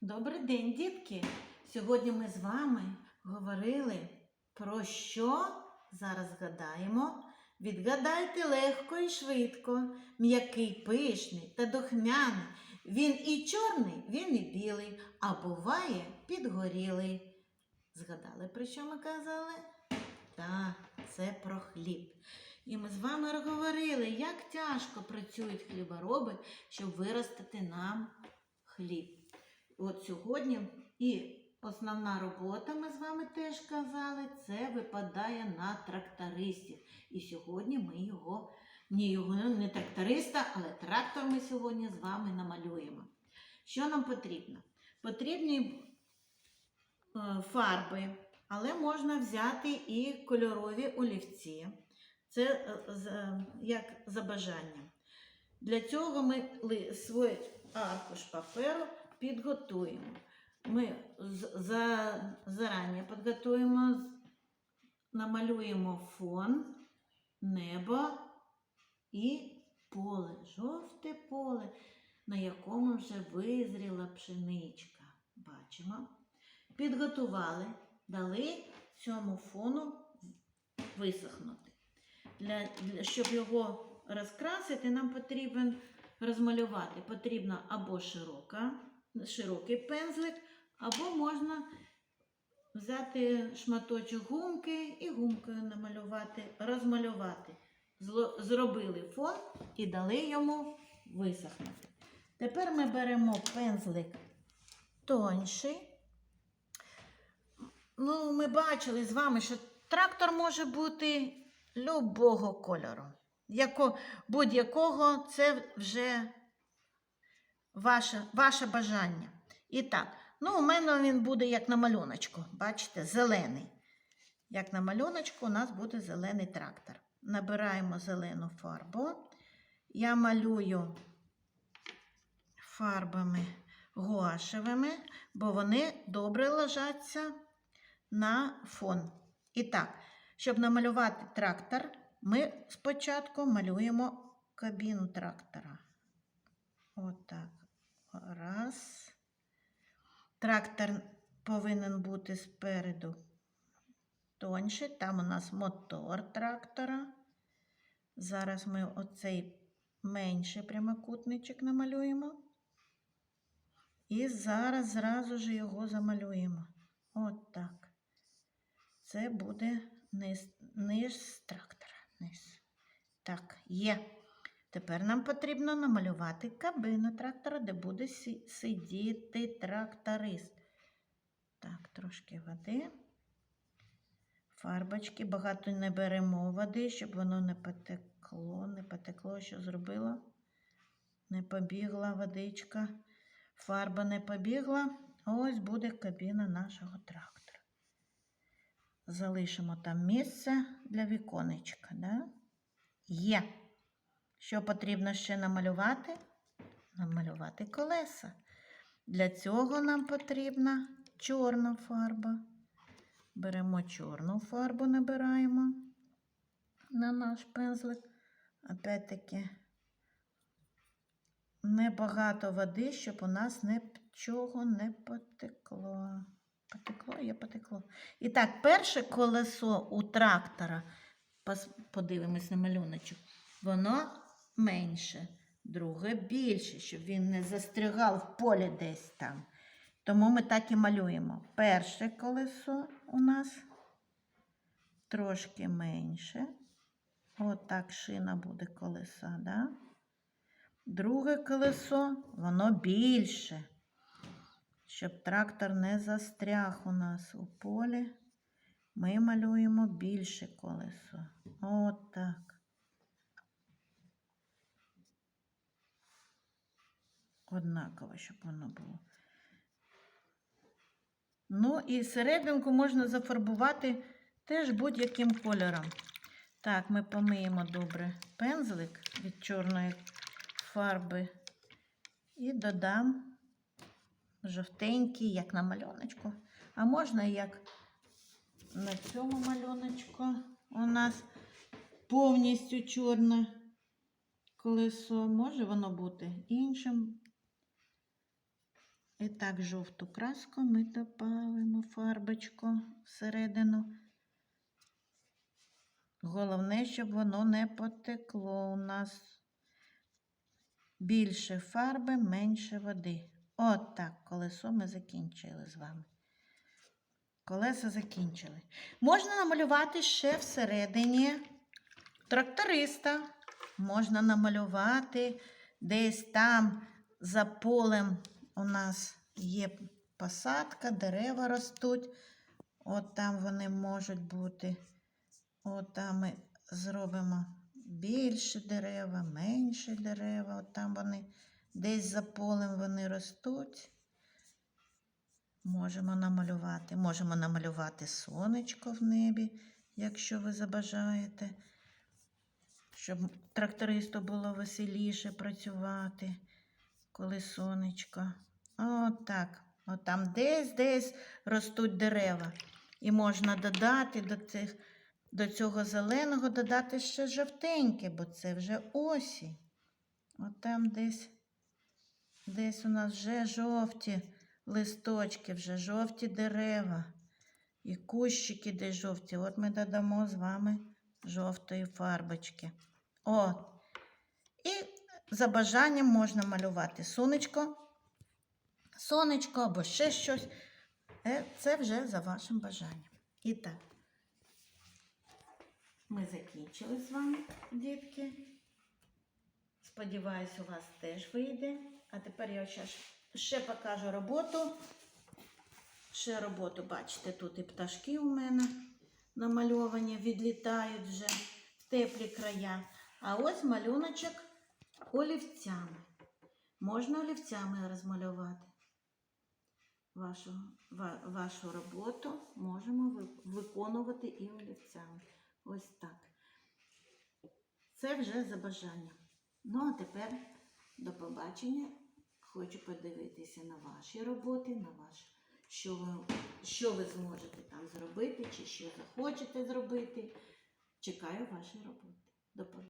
Добрий день, дітки! Сьогодні ми з вами говорили про що зараз згадаємо. Відгадайте легко і швидко, м'який, пишний та духмяний. Він і чорний, він і білий, а буває підгорілий. Згадали, про що ми казали? Так, це про хліб. І ми з вами говорили, як тяжко працюють хлібороби, щоб виростити нам хліб. От сьогодні і основна робота, ми з вами теж казали, це випадає на трактористів. І сьогодні ми його, ні, його не тракториста, але трактор ми сьогодні з вами намалюємо. Що нам потрібно? Потрібні е, фарби, але можна взяти і кольорові олівці. Це е, е, як за бажанням. Для цього ми свій аркуш паперу підготуємо. Ми за, зарані підготуємо, намалюємо фон, небо і поле, жовте поле, на якому вже визріла пшеничка. Бачимо. Підготували, дали цьому фону висохнути. Для, для, щоб його розкрасити, нам потрібен розмалювати. Потрібно або широка, широкий пензлик, або можна взяти шматочок гумки і гумкою намалювати, розмалювати. Зробили фон і дали йому висохнути. Тепер ми беремо пензлик тонший. Ну, ми бачили з вами, що трактор може бути любого кольору. Будь-якого це вже ваше, ваше бажання. І так, ну, у мене він буде як на малюночку. Бачите, зелений. Як на малюночку, у нас буде зелений трактор. Набираємо зелену фарбу. Я малюю фарбами гуашевими, бо вони добре ложаться на фон. І так, щоб намалювати трактор, ми спочатку малюємо кабіну трактора. Отак. Раз. Трактор повинен бути спереду тоньше. Там у нас мотор трактора. Зараз ми оцей менший прямокутничок намалюємо. І зараз зразу ж його замалюємо. От так. Це буде низ, низ трактора. Низ. Так, є. Тепер нам потрібно намалювати кабину трактора, де буде сидіти тракторист. Так, трошки води. Фарбочки. Багато не беремо води, щоб воно не потекло. Не потекло, що зробило. Не побігла водичка. Фарба не побігла. Ось буде кабіна нашого трактора. Залишимо там місце для віконечка. Да? Є. Що потрібно ще намалювати? Намалювати колеса. Для цього нам потрібна чорна фарба. Беремо чорну фарбу, набираємо на наш пензлик. Опять-таки, небагато води, щоб у нас нічого не потекло. Потекло, є потекло. І так, перше колесо у трактора, подивимось на малюночок, воно менше, друге більше, щоб він не застрягав в полі десь там. Тому ми так і малюємо. Перше колесо у нас трошки менше. Отак шина буде колеса, да? Друге колесо, воно більше, щоб трактор не застряг у нас у полі. Ми малюємо більше колесо. Отак. Однаково, щоб воно було. Ну і серединку можна зафарбувати теж будь-яким кольором. Так, ми помиємо добре пензлик від чорної фарби і додам жовтенький, як на малюночку. А можна як на цьому малюночку у нас повністю чорне колесо. Може воно бути іншим І так жовту краску ми додаємо фарбочку всередину. Головне, щоб воно не потекло у нас. Більше фарби, менше води. От так, колесо ми закінчили з вами. Колеса закінчили. Можна намалювати ще всередині тракториста. Можна намалювати десь там за полем у нас є посадка, дерева ростуть. От там вони можуть бути. От там ми зробимо більше дерева, менше дерева. От там вони десь за полем вони ростуть. Можемо намалювати. Можемо намалювати сонечко в небі, якщо ви забажаєте, щоб трактористу було веселіше працювати, коли сонечко. От так. От там десь десь ростуть дерева. І можна додати до цих, до цього зеленого додати ще жовтеньке, бо це вже осінь. От там десь, десь у нас вже жовті листочки, вже жовті дерева. І кущики десь жовті. От ми додамо з вами жовтої фарбочки. От. І за бажанням можна малювати сонечко, сонечко або ще щось. Е, Це вже за вашим бажанням. І так, ми закінчили з вами, дітки. Сподіваюсь, у вас теж вийде. А тепер я ще, ще покажу роботу. Ще роботу, бачите, тут і пташки у мене намальовані, відлітають вже в теплі края. А ось малюночок олівцями. Можна олівцями розмалювати вашу, вашу роботу. Можемо виконувати і олівцями. Ось так. Це вже за бажанням. Ну, а тепер до побачення. Хочу подивитися на ваші роботи, на ваш, що ви, що ви зможете там зробити, чи що захочете зробити. Чекаю ваші роботи. До побачення.